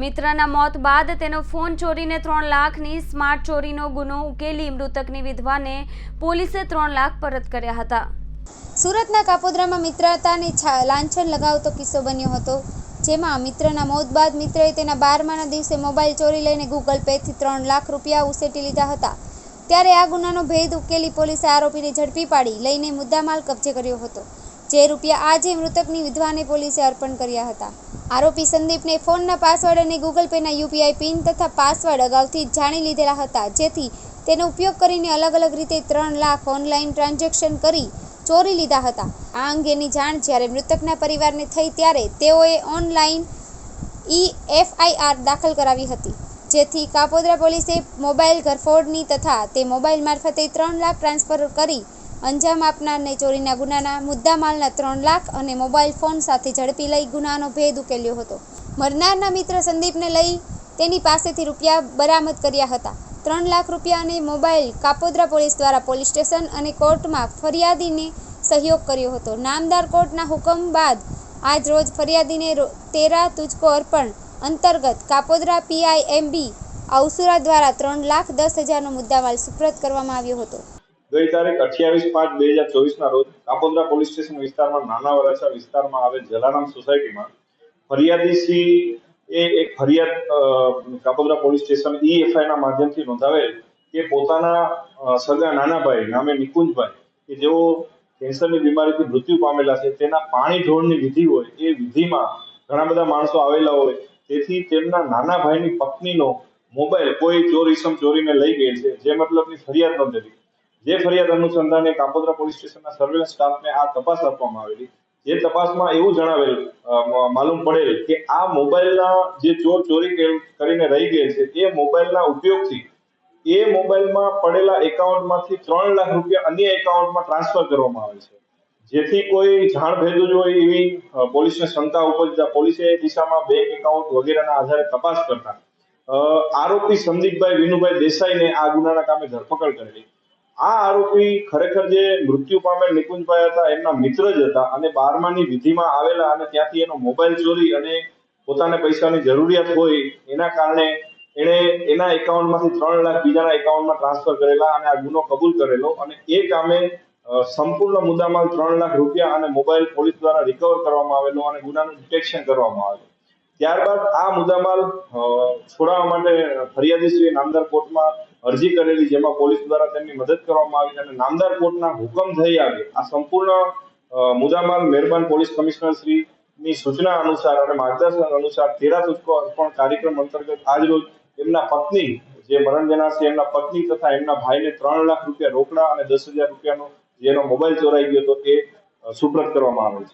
મિત્રના મોત બાદ તેનો ફોન ચોરીને ત્રણ લાખની સ્માર્ટ ચોરીનો ગુનો ઉકેલી મૃતકની વિધવાને પોલીસે ત્રણ લાખ પરત કર્યા હતા. સુરતના કાપોદ્રામાં મિત્રતાની લાંછન લગાવતો કિસ્સો બન્યો હતો, જેમાં મિત્રના મોત બાદ મિત્રએ તેના બારમાના દિવસે મોબાઈલ ચોરી લઈને ગૂગલ પેથી ત્રણ લાખ રૂપિયા ઉસેટી લીધા હતા. ત્યારે આ ગુનાનો ભેદ ઉકેલી પોલીસે આરોપીને ઝડપી પાડી લઈને મુદ્દામાલ કબજે કર્યો હતો. જે રૂપિયા આજે મૃતકની વિધવાને પોલીસે અર્પણ કર્યા હતા. આરોપી સંદીપને ફોનના પાસવર્ડ અને ગૂગલ પેના યુપીઆઈ પિન તથા પાસવર્ડ અગાઉથી જાણી લીધેલા હતા, જેથી તેનો ઉપયોગ કરીને અલગ અલગ રીતે ત્રણ લાખ ઓનલાઈન ટ્રાન્ઝેક્શન કરી ચોરી લીધા હતા. આ અંગેની જાણ જ્યારે મૃતકના પરિવારને થઈ ત્યારે તેઓએ ઓનલાઈન ઈ એફઆઈઆર દાખલ કરાવી હતી, જેથી કાપોદ્રા પોલીસે મોબાઈલ ઘરફોડની તથા તે મોબાઈલ મારફતે ત્રણ લાખ ટ્રાન્સફર કરી અંજામ આપનારને ચોરીના ગુનાના મુદ્દામાલના ત્રણ લાખ અને મોબાઈલ ફોન સાથે ઝડપી લઈ ગુનાનો ભેદ ઉકેલ્યો હતો. મરનારના મિત્ર સંદીપને લઈ તેની પાસેથી રૂપિયા બરામદ કર્યા હતા. ત્રણ લાખ રૂપિયા અને મોબાઈલ કાપોદ્રા પોલીસ દ્વારા પોલીસ સ્ટેશન અને કોર્ટમાં ફરિયાદીને સહયોગ કર્યો હતો. નામદાર કોર્ટના હુકમ બાદ આજ રોજ ફરિયાદીને તેરા તુજકો અર્પણ અંતર્ગત કાપોદ્રા પીઆઈએમબી અવસુરા દ્વારા ત્રણ લાખ દસ હજારનો મુદ્દામાલ સુપ્રત કરવામાં આવ્યો હતો. ગઈ તારીખ અઠ્યાવીસ પાંચ બે હજાર ચોવીસના રોજ કાપોદ્રા પોલીસ સ્ટેશન વિસ્તારમાં નાના વરાછા વિસ્તારમાં આવેલ જલારામ સોસાયટીમાં ફરિયાદી સી એ એક ફરિયાદ કાપોદ્રા પોલીસ સ્ટેશન ઈએફઆઈ ના માધ્યમથી નોંધાવેલ કે પોતાના સગા નાના ભાઈ નામે નિકુંજભાઈ, કે જેઓ કેન્સરની બીમારીથી મૃત્યુ પામેલા છે, તેના પાણી ઢોળની વિધિ હોય, એ વિધિમાં ઘણા બધા માણસો આવેલા હોય, તેથી તેમના નાના ભાઈની પત્નીનો મોબાઈલ કોઈ ચોરિસમ ચોરીને લઈ ગયેલ છે, જે મતલબની ફરિયાદ નોંધેલી. જે ફરિયાદ અનુસંધાને કાપોદ્રા પોલીસ સ્ટેશનના સર્વેલન્સ સ્ટાફને આ તપાસ આપવામાં આવેલી. જે તપાસમાં એવું જણાવેલ માલુમ પડેલ કે આ મોબાઈલના જે ચોર ચોરી કરીને રહી ગયેલ છે, એ મોબાઈલના ઉપયોગથી, એ મોબાઈલમાં પડેલા એકાઉન્ટમાંથી ત્રણ લાખ રૂપિયા અન્ય એકાઉન્ટમાં ટ્રાન્સફર કરવામાં આવે છે. જેથી કોઈ જાણ ભેદુ જ એવી પોલીસને શંકા ઉપજતા પોલીસે એ દિશામાં બેંક એકાઉન્ટ વગેરેના આધારે તપાસ કરતા આરોપી સંદીપભાઈ વિનુભાઈ દેસાઈને આ ગુનાના કામે ધરપકડ કરેલી. આ આરોપી ખરેખર જે મૃત્યુ પામેલ નિકુંજભાઈ હતા, એમના મિત્ર જ હતા અને બારમાની વિધિમાં આવેલા અને ત્યાંથી એનો મોબાઈલ ચોરી અને પોતાને પૈસાની જરૂરિયાત હોય એના કારણે એણે એના એકાઉન્ટમાંથી ત્રણ લાખ બીજાના એકાઉન્ટમાં ટ્રાન્સફર કરેલા અને આ ગુનો કબૂલ કરેલો અને એ કામે સંપૂર્ણ મુદ્દામાલ ત્રણ લાખ રૂપિયા અને મોબાઈલ પોલીસ દ્વારા રિકવર કરવામાં આવેલો અને ગુનાનું ડિટેક્શન કરવામાં આવેલું. ત્યારબાદ આ મુદ્દામાલ છોડાવવા માટે ફરિયાદીશ્રીએ નામદાર કોર્ટમાં અરજી કરેલી જેમાં પોલીસ દ્વારા તેમની મદદ કરવામાં આવી અને નામદાર કોર્ટના હુકમ થઈ આવ્યો. આ સંપૂર્ણ મુદ્દામાલ મહેરબાન પોલીસ કમિશનર શ્રી ની સૂચના અનુસાર અને માર્ગદર્શન અનુસાર તેરા સૂચકો અર્પણ કાર્યક્રમ અંતર્ગત આજરોજ એમના પત્ની, જે મરણ જનાર છે, એમના પત્ની તથા એમના ભાઈને ત્રણ લાખ રૂપિયા રોકડા અને દસ હજાર રૂપિયાનો, જેનો મોબાઈલ ચોરાઈ ગયો હતો, તે સુપ્રત કરવામાં આવે છે.